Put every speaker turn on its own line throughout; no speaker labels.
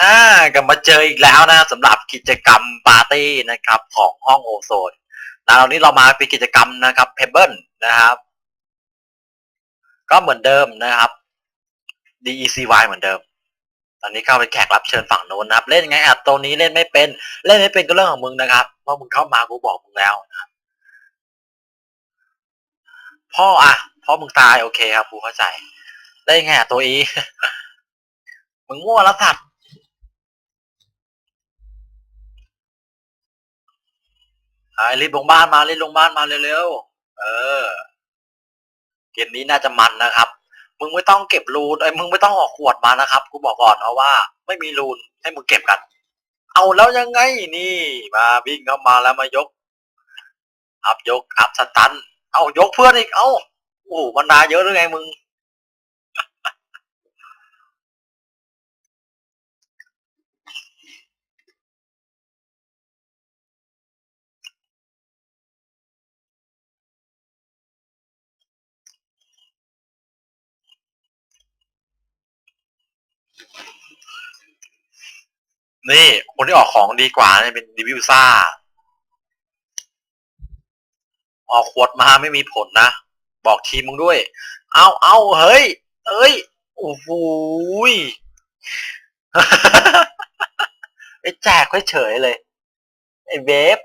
อ่ากลับมาเจออีกแล้วนะสำหรับกิจกรรมปาร์ตี้นะครับของห้องโอโซนแล้วตอนนี้เรามาเป็นกิจกรรมนะครับเพเบิลนะครับ ก็เหมือนเดิมนะครับ DECY เหมือนเดิม ตอนนี้เข้าไปแขกรับเชิญฝั่งโน้นนะครับ เล่นไงอะตัวนี้เล่นไม่เป็น เล่นไม่เป็นก็เรื่องของมึงนะครับเพราะมึงเข้ามากูบอกมึงแล้วนะพ่ออะพ่อมึงตายโอเคครับกูเข้าใจ เล่นไงอะตัวอีมึงมั่วแล้วสัตว ไอ้รีบลงบ้านมารีบลงบ้านมาเร็วๆเออ เกมนี้น่าจะมันนะครับ มึงไม่ต้องเก็บรูนไอ้มึงไม่ต้องออกขวดมานะครับ กูบอกก่อนเพราะว่า ไม่มีรูนให้มึงเก็บกัน เอาแล้วยังไงนี่ มาวิ่งเข้ามาแล้วมายก อัพยกอัพสตัน เอายกเพื่อนอีก เอาโอ้โหมันนาเยอะหรือไงมึง นี่คนที่ออกของดีกว่าเนี่ยเป็นดิวิวซ่า ออกขวดมาไม่มีผลนะ บอกทีมมึงด้วย เอาเอาเฮ้ย เอ้ย โอ้โหไอ้แจกไว้เฉยเลย ไอ้เวฟ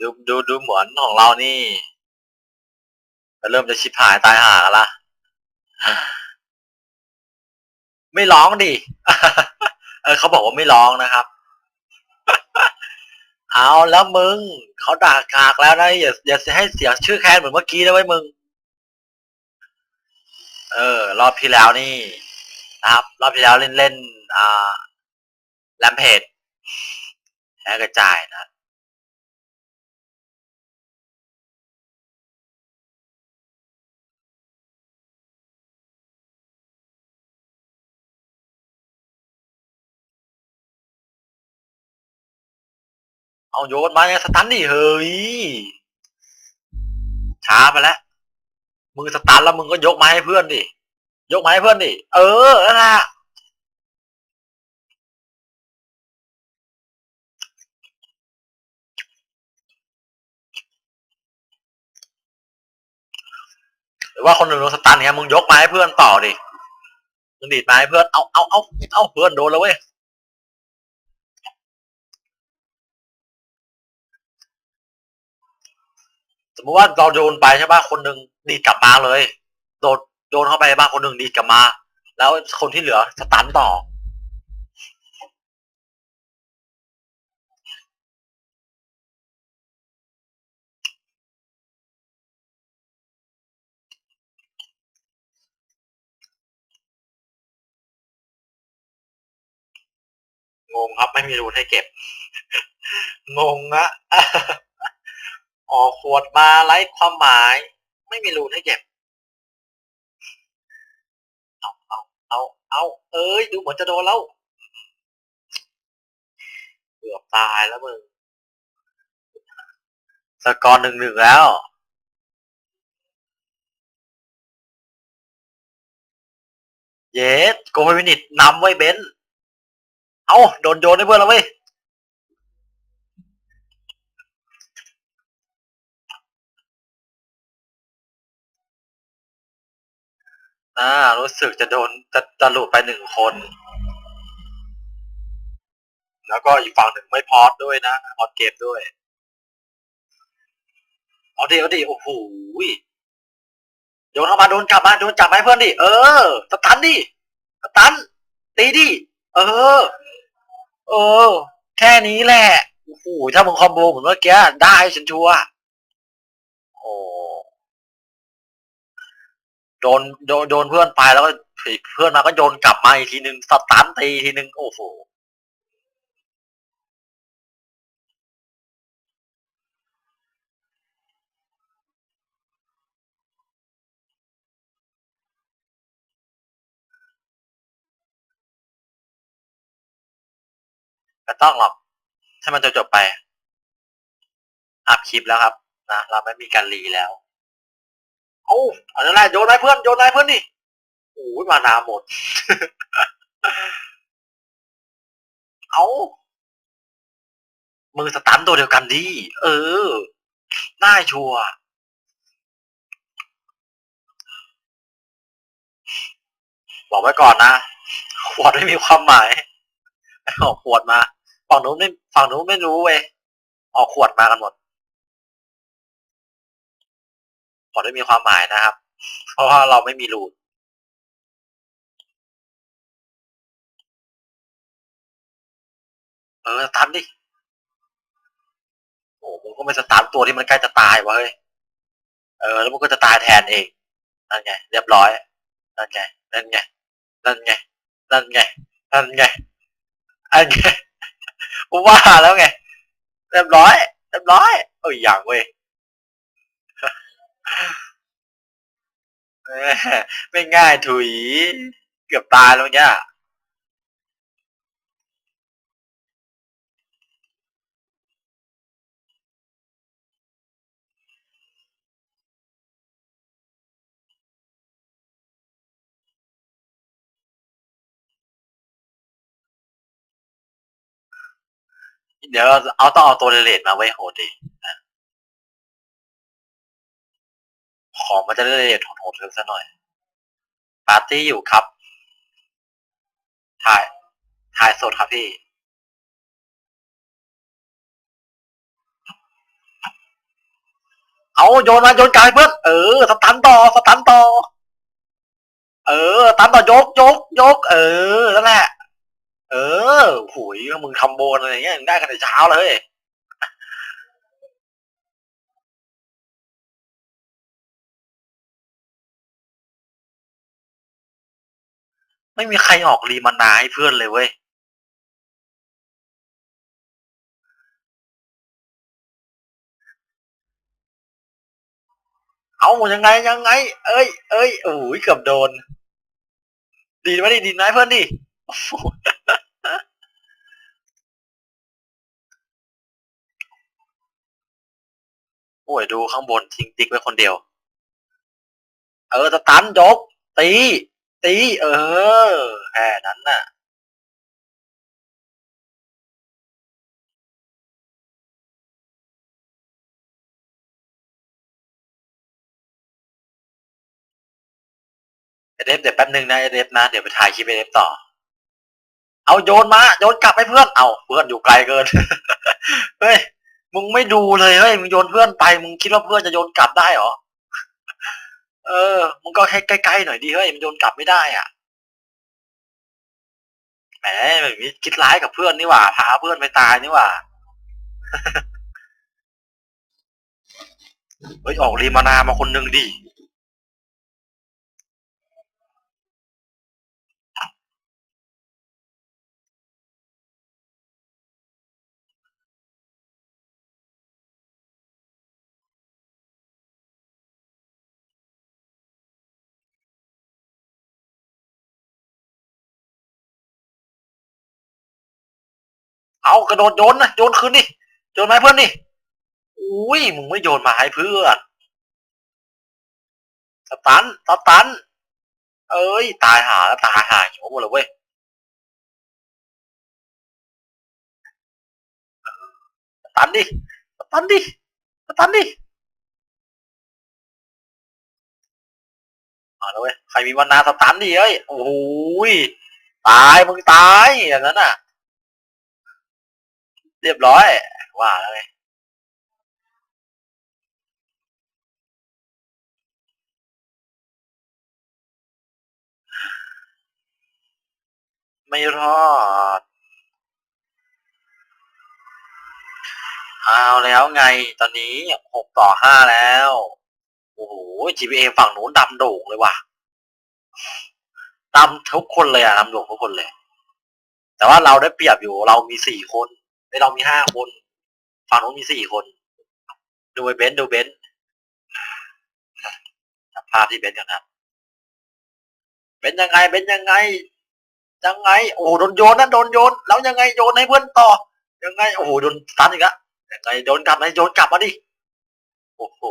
ดูดูดูเหมือนของเรานี่เริ่มจะชิบหายตายหาละ ไม่ร้องดิเออเขาบอกว่าไม่ร้องนะครับ เอาแล้วมึงเขาด่ากากแล้วนะอย่าอย่าให้เสียชื่อแคนเหมือนเมื่อกี้นะไว้ยมึง เออ รอบที่แล้วนี่นะครับ รอบที่แล้วเล่นเล่นอ่าแลมเพจแพ้กระจายนะ เอาโยนมาเนี่ยสตันดิเฮ้ยช้าไปแล้วมึงสตันแล้วมึงก็ยกมาให้เพื่อนดิยกมาให้เพื่อนดิเออนั่นแหละหรือว่าคนหนึ่งโดนสตันเนี่ยมึงยกมาให้เพื่อนต่อดิมึงดีดมาให้เพื่อนเอาเอาเอาเอาเพื่อนโดนแล้วเว้ย มมติว่าเราโยนไปใช่ป่ะคนหนึ่งดีดกลับมาเลย โดนโยนเข้าไปบ้างคนหนึ่งดีดกลับมา แล้วคนที่เหลือสตันต่อ งงครับไม่มีรูนให้เก็บ งงอะ ออกขวดมาไร้ความหมาย ไม่มีรูนให้เก็บ เอาเอาเอาเอาเอ้ย ดูเหมือนจะโดนแล้วเกือบตายแล้วมึงสกอร์หนึ่งหนึ่งแล้วเยสโกลมินิตนำไว้เบน เอาโดนโยนให้เพื่อนแล้วเว้ย อ่า รู้สึกจะโดนจะจะหลุดไปหนึ่งคน แล้วก็อีกฝั่งหนึ่งไม่พอดด้วยนะพอดเกมด้วยเอาดิเอาดิโอ้โหโยนเข้ามาโดนกลับมาโดนจับมาให้เพื่อนดิ เออสตันดิสตันตีดิ เออ เออ แค่นี้แหละ โอ้โห ถ้ามึงคอมโบเหมือนเมื่อกี้ได้ฉันชัวร์โอ้ โดนโดนโดนเพื่อนไปแล้วก็เพื่อนมาก็โยนกลับมาอีกทีหนึ่งสตันตีทีหนึ่งโอ้โหไม่ต้องหรอกให้มันจบจบไปอัพคลิปแล้วครับนะเราไม่มีการรีแล้ว เอาอันนั้นแหละโยนให้เพื่อนโยนให้เพื่อนดิโอ้ยมานาหมด เอามือสตันตัวเดียวกันดิเออ น่าชัวบอกไว้ก่อนนะขวดไม่มีความหมายออกขวดมา ฝั่งนู้นไม่ฝั่งนู้นไม่รู้เว้ยออกขวดมากันหมด ขวดไม่มีความหมายนะครับ เพราะว่าเราไม่มีรูนเออสตันดิโอ้มึงก็ไม่สตาร์ทตัวที่มันใกล้จะตายวะเฮ้ยเออแล้วมันก็จะตายแทนเองนั่นไงเรียบร้อยนั่นไงนั่นไงนั่นไงนั่นไงนั่นไงอันไงว่าแล้วไงเรียบร้อยเรียบร้อยเอ้ยอย่างเว้ย ไม่ง่ายถุย เกือบตายแล้วเนี่ยเดี๋ยวเอาต้องเอาตัวเลดมาไว้โหดดีนะ ของมันจะได้เลดโหดๆกันซะหน่อย ปาร์ตี้อยู่ครับ ถ่าย ถ่ายสดครับพี่ เอาโยนมาโยนกายเพื่อนเออ สตันต่อ สตันต่อ เออสตันต่อยกยกยก เออ นั่นแหละ เออหุยมึงทำโบนอะไรเงี้ยได้กันแต่เช้าเลย ไม่มีใครออกรีมานาให้เพื่อนเลยเว้ยเอายังไงยังไง เอ้ย เอ้ยโอ้ยเกือบโดน ดีไหมดิดีไหมเพื่อนดิโอ้โหโอ้ยดูข้างบนทิ้งติ๊กไว้คนเดียว เออสตันยกตี ตีเออ แค่นั้นน่ะเอเดฟเดี๋ยวแป๊บนึงนะเอเดฟนะ เดี๋ยวไปถ่ายคลิปเอเดฟต่อ เอาโยนมาโยนกลับให้เพื่อน เอาเพื่อนอยู่ไกลเกิน เฮ้ย มึงไม่ดูเลยเฮ้ย มึงโยนเพื่อนไป มึงคิดว่าเพื่อนจะโยนกลับได้เหรอ เออ มึงก็แค่ใกล้ๆหน่อยดีเฮ้ยมันโยนกลับไม่ได้อะ แหมแบบนี้คิดร้ายกับเพื่อนนี่หว่าพาเพื่อนไปตายนี่หว่า เฮ้ยออกรีมานามาคนหนึ่งดิ เอากระโดดโยนนะโยนคืนดิโยนมาให้เพื่อนดิอุ้ยมึงไม่โยนมาให้เพื่อนสตันสตัน เอ้ย ตายหาแล้วตายหาอยู่หมดเลยเว้ยสตันดิสตันดิสตันดิมาแล้วเว้ยใครมีวันนาสตันดิเอ้ยโอ้ยตายมึงตายอย่างนั้นอะ เรียบร้อย ว่าแล้วไงไม่รอด เอาแล้วไงตอนนี้หกต่อห้าแล้ว โอ้โห GPA ฝั่งนู้นดำโด่งเลยว่ะดำทุกคนเลยอะดำโด่งทุกคนเลย แต่ว่าเราได้เปรียบอยู่เรามีสี่คน ในเรามีห้าคนฝั่งนู้นมีสี่คน ดูไอ้เบนซ์ดูเบนซ์จับภาพที่เบนซ์กันนะเบนซ์ยังไงเบนซ์ยังไง ยังไง โอ้โดนโยนนะโดนโยน แล้วยังไงโยนให้เพื่อนต่อ ยังไง โอ้โหโดนตันอีกแล้วยังไงโดนกลับไหมโยนกลับมาดิโอ้โห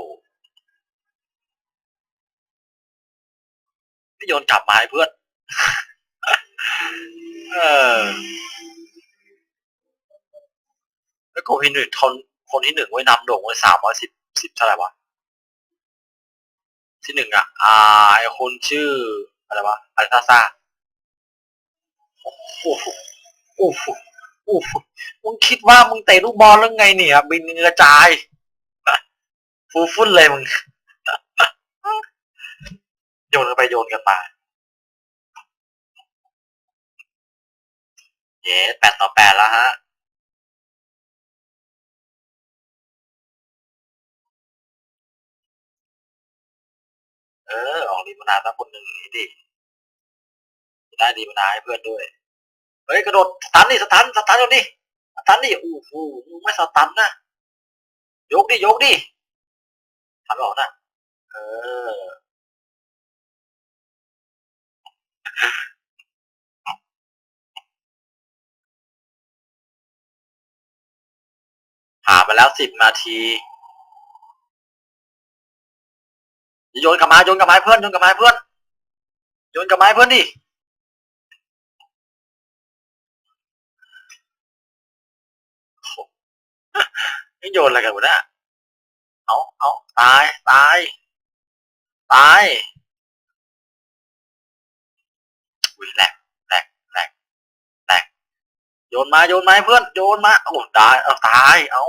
ไม่โยนกลับมาให้เพื่อน เออ แล้วคนที่หนึ่งคนคนที่หนึ่งไว้นำโด่งไว้สามร้อยสิบสิบเท่าไหร่วะที่หนึ่งอะอ่าไอคนชื่ออะไรวะอะไรซาซาโอ้โหโอ้โหโอ้โหมึงคิดว่ามึงเตะลูกบอลแล้วไงเนี่ย บินกระจายฟูฟุ้นเลยมึงโยนกันไปโยนกันมาเย้แปดต่อแปดแล้วฮะ เออ ออกดีมนาตั้งคนหนึ่งอย่างนี้ดิได้ดีมนาให้เพื่อนด้วย เฮ้ยกระโดดสตันดิสตันสตันเดี๋ยวดิสตันดิโอ้โหมึงไม่สตันนะยกดิยกดิทำออกนะเออผ่านไปแล้วสิบนาที โยนกลับมาโยนกลับมาให้เพื่อนโยนกลับมาให้เพื่อนโยนกลับมาให้เพื่อนดินี่โยนอะไรกันวะเนี่ยเอาเอาตายตายตายอุ้ยแหลกแหลกแหลกแหลกโยนมาโยนมาเพื่อนโยนมาโอ้ตายเอาตายเอา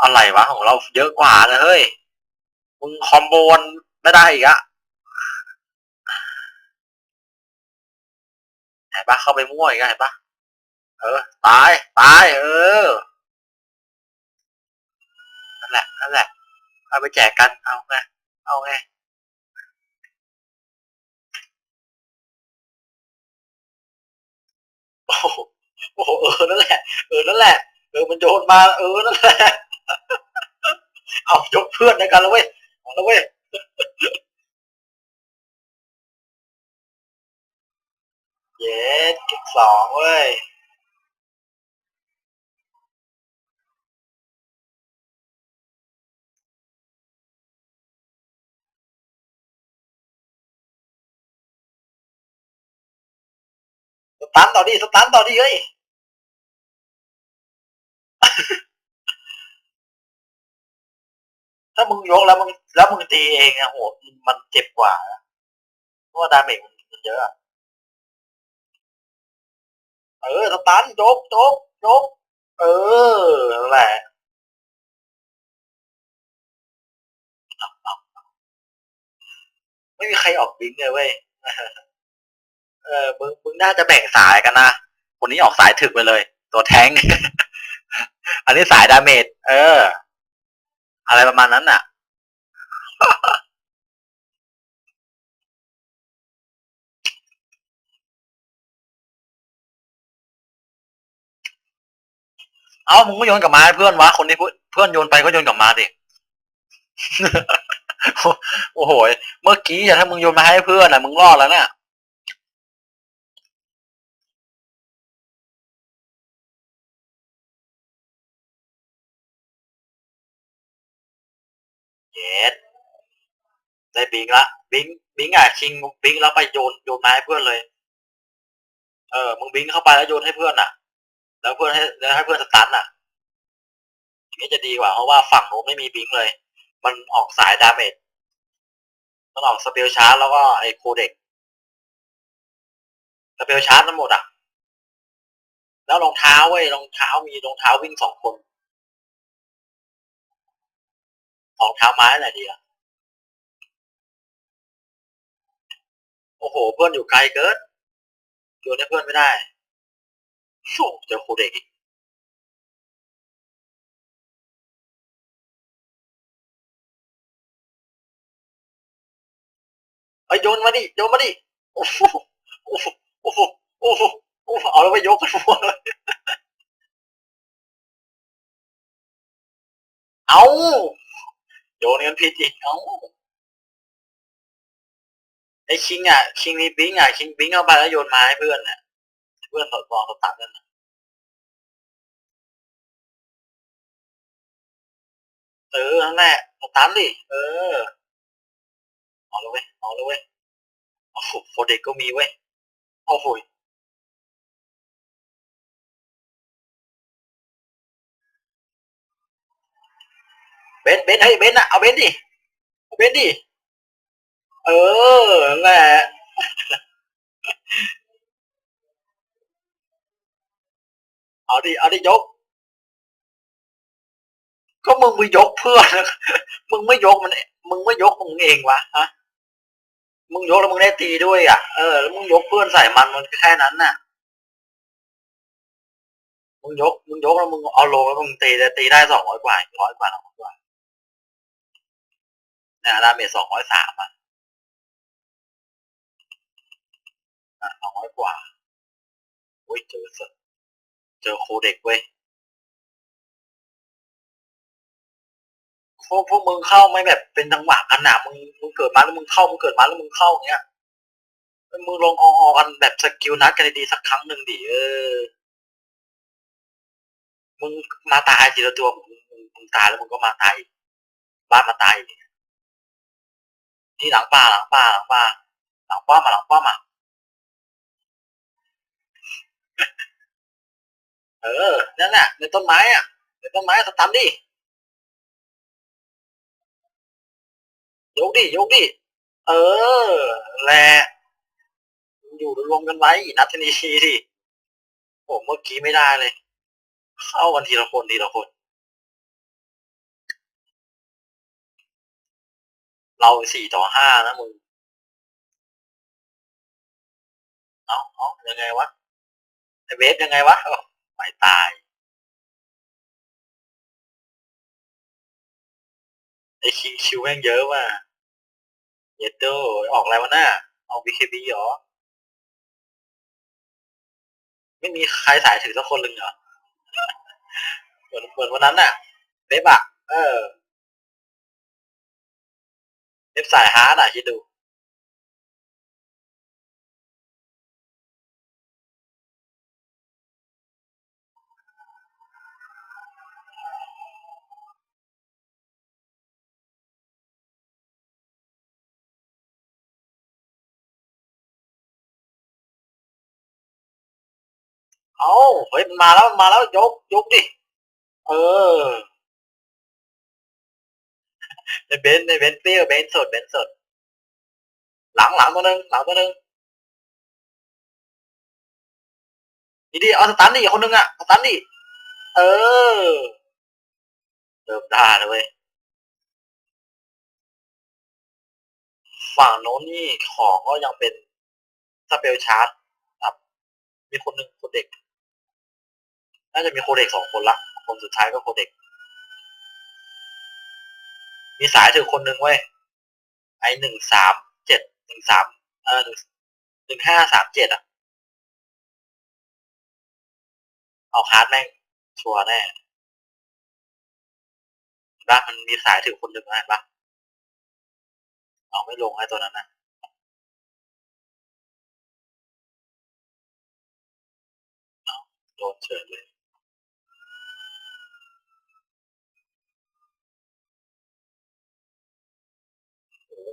อะไรวะของเราเยอะกว่านะเฮ้ย มึงคอมโบนไม่ได้อีกอะเห็นปะเข้าไปมั่วอีกอะเห็นปะเออ ตาย ตาย เออ นั่นแหละ นั่นแหละ เอาไปแจกกัน เอาไง เอาไงโอ้โหโอ้โหเออ นั่นแหละ เออ นั่นแหละ เออ มันโยนมา เออ นั่นแหละ เอายกเพื่อนในกันแล้วเว้ย เอาแล้วเว้ยเย้เก็บสองเว้ยสตันต่อดิสตันต่อดิเฮ้ย ถ้ามึงยกแล้วมึงแล้วมึงตีเองอะโหมันเจ็บกว่าเพราะว่าดาเมจมันเยอะเออสตันยกยกยกเออนั่นแหละไม่มีใครออกบิงเลยเว้ยเออมึงมึงน่าจะแบ่งสายกันนะคนนี้ออกสายถึกไปเลย ตัวแทง อันนี้สายดาเมจเออ อะไรประมาณนั้นน่ะ เอ้ามึงก็โยนกลับมาให้เพื่อนวะคนที่เพื่อนโยนไปก็โยนกลับมาดิ โอ้โห เมื่อกี้อะถ้ามึงโยนมาให้เพื่อนอะมึงรอดแล้วเนี่ย เย็ดได้บิงละบิงบิงอะคิงบิงแล้วไปโยนโยนมาให้เพื่อนเลย เออมึงบิงเข้าไปแล้วโยนให้เพื่อนอะ แล้วเพื่อนให้แล้วให้เพื่อนสตันอะอย่างนี้จะดีกว่าเพราะว่าฝั่งโน้นไม่มีบิงเลย มันออกสายดาเมจมันออกสเปลชาร์จแล้วก็ไอ้โคเด็กสเปลชาร์จทั้งหมดอะ แล้วรองเท้าเว้ยรองเท้ามีรองเท้าวิ่งสองคน รองเท้าไม้อะไรดีอะโอ้โห เพื่อนอยู่ไกลเกินโยนให้เพื่อนไม่ได้โอ้เจอโคเด็กอีกเอ้ยโยนมาดิโยนมาดิโอ้โหโอ้โหโอ้โหโอ้โหโอ้โหเอาแล้วไปยกกันหมดเลยเอา โยนกันผิดอีกเอาไอ้คิงอะคิงมีบิงอะคิงบิงเข้าไปแล้วโยนมาให้เพื่อนอะ เพื่อนสอดบอลสตัดกันนะเออนั่นแหละตันดิเออเอาเลยเว้ยเอาเลยเว้ยโอ้โหโฟเด็กก็มีเว้ยโอ้โห เบนเบนซ์เฮ้ยเบนอะเอาเบนดิเบนดิเออนั่นแหละเอาดิเอาดิยก ก็มึงไปยกเพื่อนมึงไม่ยกมันมึงไม่ยกมึงเองวะฮะมึงยกแล้วมึงได้ตีด้วยอะเออแล้วมึงยกเพื่อนใส่มันมันแค่นั้นน่ะมึงยกมึงยกแล้วมึงเอาลงแล้วมึงตีแต่ตีได้สองร้อยกว่าร้อยกว่าสองร้อยกว่า นี่ยดาเมจสองร้อยสามอะสองร้อยกว่าโอ้ยเจอสเจอโคเด็กเว้ยพวกพวกมึงเข้าไม่แบบเป็นจังหวะกันหนามึงมึงเกิดมาแล้วมึงเข้ามึงเกิดมาแล้วมึงเข้าเงี้ยมึงลองออกันแบบสกิลนัดกันดีสักครั้งหนึ่งดิเออ มึงมาตายทีละตัวมึงมึงตายแล้วมึงก็มาตายบ้านมาตายอีก นี่หลังป้าหลังป้าหลังป้าหลังป้ามาหลังป้ามาเออ นั่นแหละในต้นไม้อะในต้นไม้สตันดิยกดิยกดิเออแหละอยู่รวมกันไว้นัดทีนี้ดิผมเมื่อกี้ไม่ได้เลย เข้ากันทีละคนทีละคน เราสี่ต่อห้านะมึง เอาเอายังไงวะไอเวฟยังไงวะไม่ตายไอคิงคิวแม่งเยอะว่ะเยดโดออกอะไรวะหน้าเอา BKB เหรอ ไม่มีใครสายถือสักคนเลยเหรอ เหมือนเหมือนวันนั้นน่ะเว็บอะเออ เว็บสายฮาร์ดอะคิดดูเอาเฮ้ยมันมาแล้วมันมาแล้วยกยกดิ เออ ในเบนในเบนเปรี้ยวเบนสดเบนสด หลังหลังตัวหนึงหลังตัวหนึงดีดีเอาสตันดิคนหนึงอะสตันดิเออเริ่มด้แล้วเว้ยฝั่งโน้นนี่ของก็ยังเป็นสเปลชาร์จครับ มีคนหนึ่งคนเด็ก น่าจะมีโคเด็กสองคนละ คนสุดท้ายก็โคเด็ก มีสายถือคนหนึ่งเว้ยไอหนึ่งสามเจ็ดหนึ่งสามเออหนึ่งหนึ่งห้าสามเจ็ดอะ เอาฮาร์ดแม่งชัวร์แน่เห็นปะมันมีสายถือคนหนึ่งนะเห็นปะเอาไม่ลงไอ้ตัวนั้นนะโดนเฉยเลย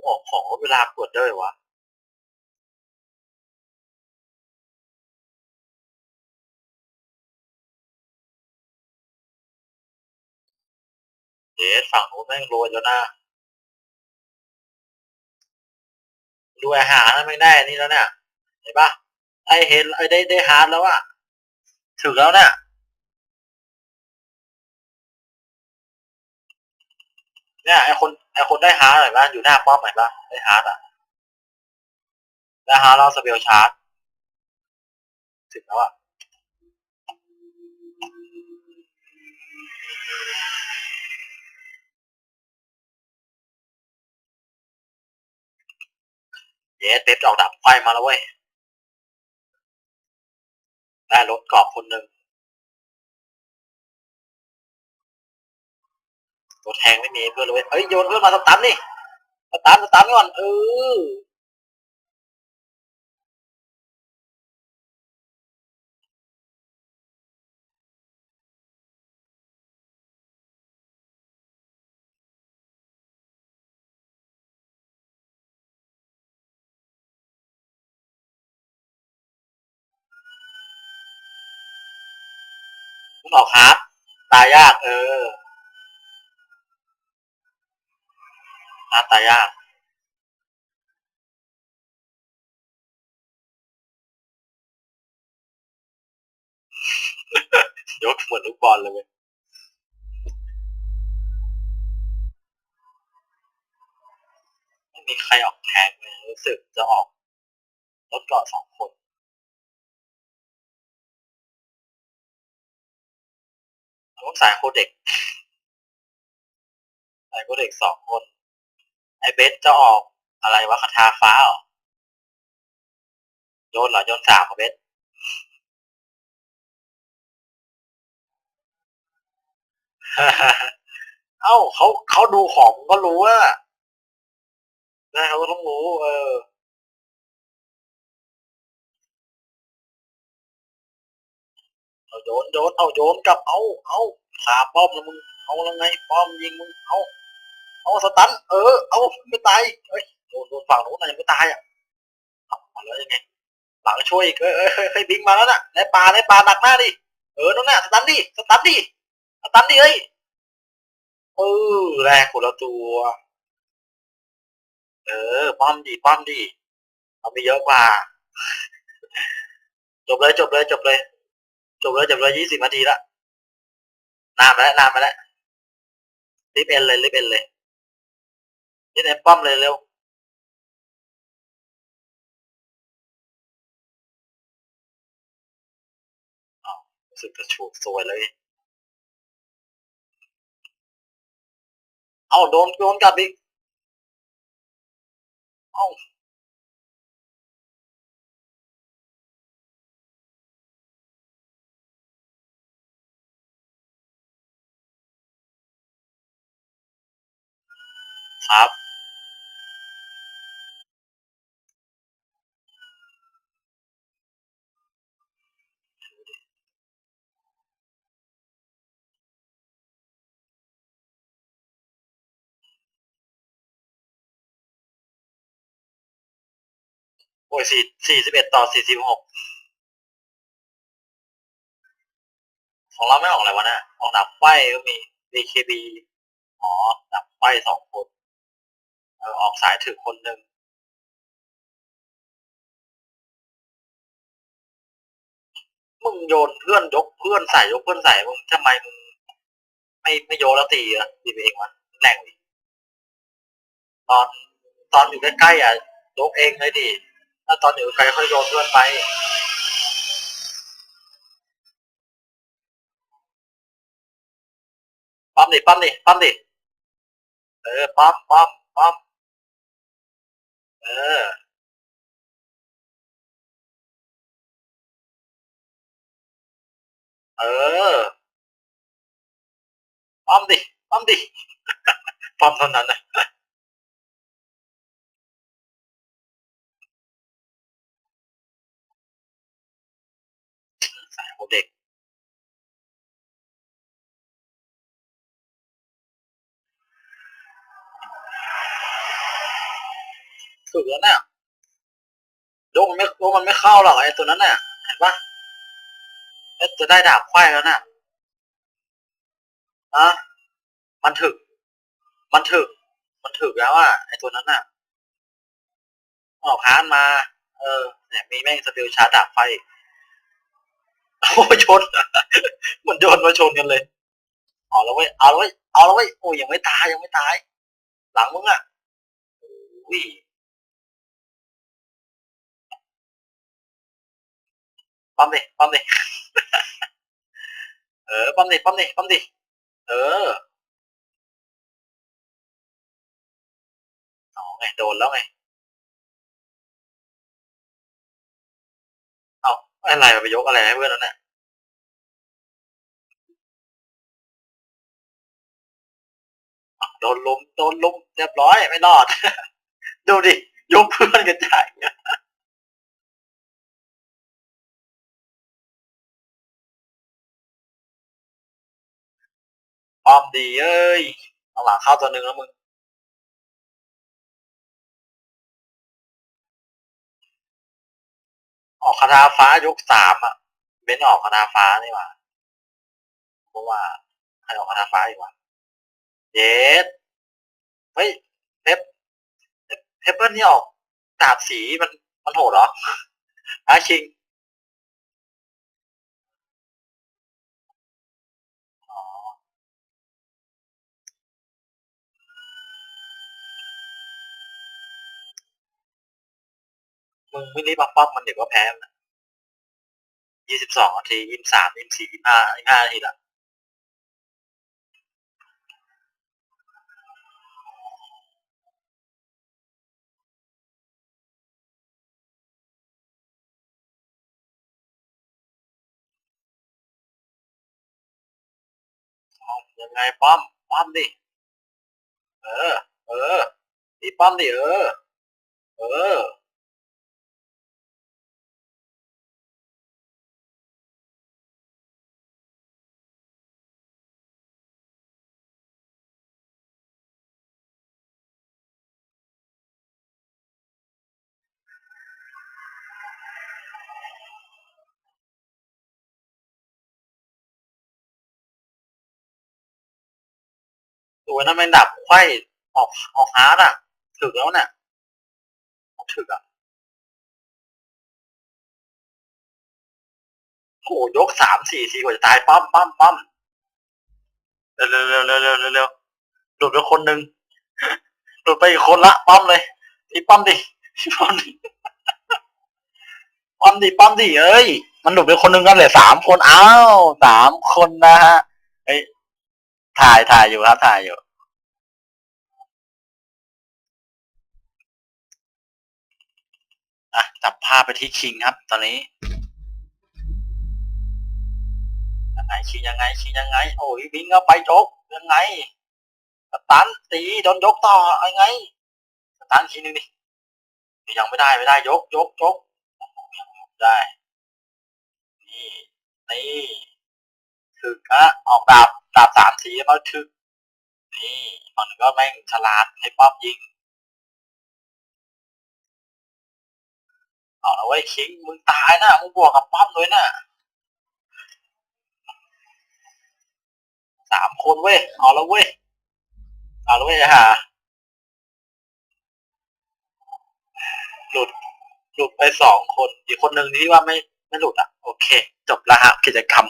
ออกของเวลากดได้เลยวะเดสฝั่งโน้นแม่งรวยแล้วนะดูอาหารนั้นไม่ได้อันนี่แล้วเนี่ยเห็นปะไอเห็นไอได้ได้ฮาร์ดแล้วอะถึงแล้วเนี่ย เนี่ยไอคนไอคนได้ฮาร์ดเห็นปะอยู่หน้าป้อมเห็นปะได้ฮาร์ดอะได้ฮาร์ดแล้วสเปลชาร์จถึงแล้วอะเยสเป๊ปออกดับไฟมาแล้วเว้ยได้รถกรอบคนหนึ่ง ตัวแทงไม่มีเพื่อนเลยเฮ้ยโยนเพื่อนมาสตันนี่สตันสตันก่อนเออคุณออกฮาร์ดตายยากเออ ฮาตายากยกเหมือนลูกบอลเลยเว้ยไม่มีใครออกแทงเลยรู้สึกจะออกรถเกาะสองคนรถสายโคเด็กสายโคเด็กสองคน ไอเบสจะออกอะไรวะคาถาฟ้าเหรอโยนเหรอโยนสามเหรอเบสเอ้าเขาเขาดูของก็รู้ว่านะเขาก็ต้องรู้ เออเอาโยนโยนเอาโยนกลับเอาเอาขาป้อมแล้วมึงเอาแล้วไงป้อมยิงมึงเอา เอาสตัน เออ เอาไม่ตายเอ้ยโดนโดนฝั่งโน้นน่ยังไม่ตายอะเอาแล้วยังไงหลังช่วยอีกเอ้ยเอ้ยเอ้ยเฮ้ยบิงมาแล้วน่ะในป่าในป่าหนักหน้าดิเออนั่นน่ะสตันดิสตันดิสตันดิเอ้ยเออแรกคนละตัว เออป้อมดีป้อมดีเอาไปเยอะกว่า จบเลยจบเลยจบเลยจบเลยจบเลยยี่สิบนาทีละนานไปแล้วนานไปแล้วรีบเอ็นเลยรีบเอ็นเลย รีบเอ็นป้อมเลยเร็วอู้สึกจะชูสวยเลย เอาโดนโดนกลับอีก เอาครับ อ้ยสี่สี่สิบเอ็ดต่อสี่สิบหกของเราไม่ออกอะไรวะนี่ยออกดับไฟก็มี BKB อ๋อดับไฟสองคนเออออกสายถึงคนหนึ่งมึงโยนเพื่อนยกเพื่อนใส่ยกเพื่อนใส่มึงทำไมมึงไม่ไม่โยนแล้วตีอะตีเองวะแรงตอนตอนอยู่ใกล้ๆอะยกเองเลยดิ ถ้าตอนอยู่ไกลค่อยโยนเพื่อนไปปั๊มดิปั๊มดิปั๊มดิเออปั๊มปั๊มปั๊มเออเออปั๊มดิปั๊มดิปั๊มเท่านั้นนะ ของเด็ก สุดแล้วนี่ยยกมันไม่ยกมันไม่เข้าหรอกไอ้ตัวนั้นน่ะเห็นปะเอ๊ะจะได้ดาบไขว้แล้วน่ะอะมันถึก มันถึก มันถึกแล้วอะไอ้ตัวนั้นน่ะออกฮาร์ดมา เออเนี่ยมีแม่งสติลชาร์จดาบไฟอีก โอ้ชนมือนโยนมาชนกันเลยเอาแล้วเว้ยเอาแล้วเว้ยเอาแล้วเว้ยโอ้ยยังไม่ตายยังไม่ตาย หลังมึงอะอุ้ยปั๊มดิปั๊มดิเออปั๊มดิปั๊มดิปั๊มดิเออเอาไงโดนแล้วไง อะไรไปยกอะไรให้เพื่อนแล้วเนี่ยโดนลุมโดนลุมเรียบร้อยไม่รอด ดูดิ ยกเพื่อนกันใหญ่ปั๊มดีเอ้ยเอาหลังเข้าตัวหนึ่งแล้วมึง ออกคาถาฟ้ายกสามอะเบนออกคาถาฟ้านี่หว่าเพราะว่าให้ออกคาทาฟ้าอีกว่าเยสเฮ้ยเพปเพปเปิลนี่ออกดาบสีมันมันโหดเหรออาชิงอ๋อ มึงไม่รีบมาป้อมมันเดี๋ยวก็แพ้มันยี่สิบสองนาทียี่สิบสามยี่สิบสี่ยี่สิบห้ายี่สิบห้านาทีละยังไงป้อมป้อมดิ เออ เออตีป้อมดิเออ เออ ตัวนั้นมันดับไขว้ออกออกฮาร์ดอะ ถึกแล้วเนี่ยถึกอะโหยกสามสี่ทีกว่าจะตายป้อมป้อมป้อมเร็วเร็วเร็วเร็วเร็วเร็วหลุดไปคนหนึ่งหลุดไปอีกคนละป้อมเลยตีป้อมดิป้อมดิป้อมดิป้อมดิเอ้ย มันหลุดไปคนหนึ่งกันเหลือสามคนอ้าวสามคนนะฮะ ถ่ายถ่ายอยู่ครับถ่ายอยู่อะจับภาพไปที่คิงครับ ตอนนี้ยังไงคิงยังไงคิงยังไง โอ้ยวิ่งเข้าไปยกยังไงสตันตีโดนยกต่อยังไงสตันทีนึงดิยังไม่ได้ไม่ได้ยกยกยกได้นี่นี่ถึกอะออกดาบ ดาบสามสีแล้วถึกนี่มันก็แม่งฉลาดให้ป๊อปยิงเอาละเว้ยคิงมึงตายนะมึงบวกกับป้อมด้วยนะสามคนเว้ยเอาละเว้ยเอาละเว้ยฮะหลุดหลุดไปสองคน อีกคนหนึ่งที่ว่าไม่ไม่หลุดอะ โอเค จบแล้วฮะกิจกรรม